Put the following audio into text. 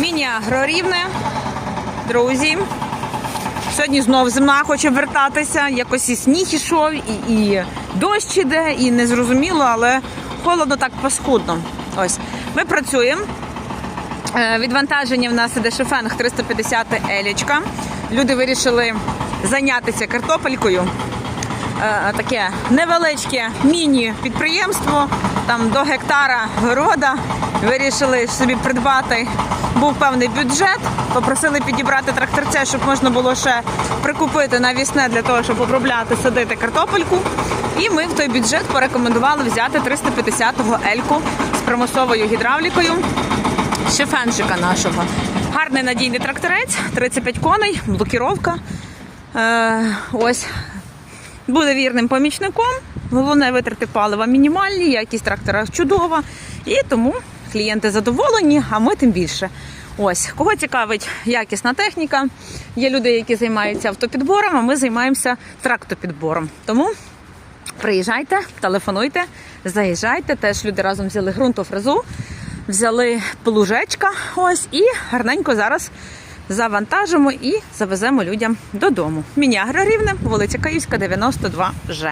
Міні-агрорівне. Друзі. Сьогодні знов зима хоче вертатися. Якось і сніг ішов, і, і дощ іде, і незрозуміло, але холодно так паскудно. Ось. Ми працюємо. Е, Відвантаження в нас іде шефенг 350 елічка. Люди вирішили зайнятися картопелькою. Е, Таке невеличке міні-підприємство, там до гектара города. Вирішили собі придбати. Був певний бюджет, попросили підібрати тракторця, щоб можна було ще прикупити навісне для того, щоб обробляти, садити картопельку. І ми в той бюджет порекомендували взяти 350-го ельку з примусовою гідравлікою шефенчика нашого. Гарний надійний тракторець, 35 коней, блокіровка. Е, ось буде вірним помічником. Головне витрати палива мінімальні, якість трактора чудова. І тому клієнти задоволені, а ми тим більше. Ось, кого цікавить якісна техніка. Є люди, які займаються автопідбором, а ми займаємося трактопідбором. Тому приїжджайте, телефонуйте, заїжджайте. Теж люди разом взяли ґрунтофрезу, взяли плужечка. Ось і гарненько зараз завантажимо і завеземо людям додому. Міні-агрорівне, вулиця Київська, 92 Ж.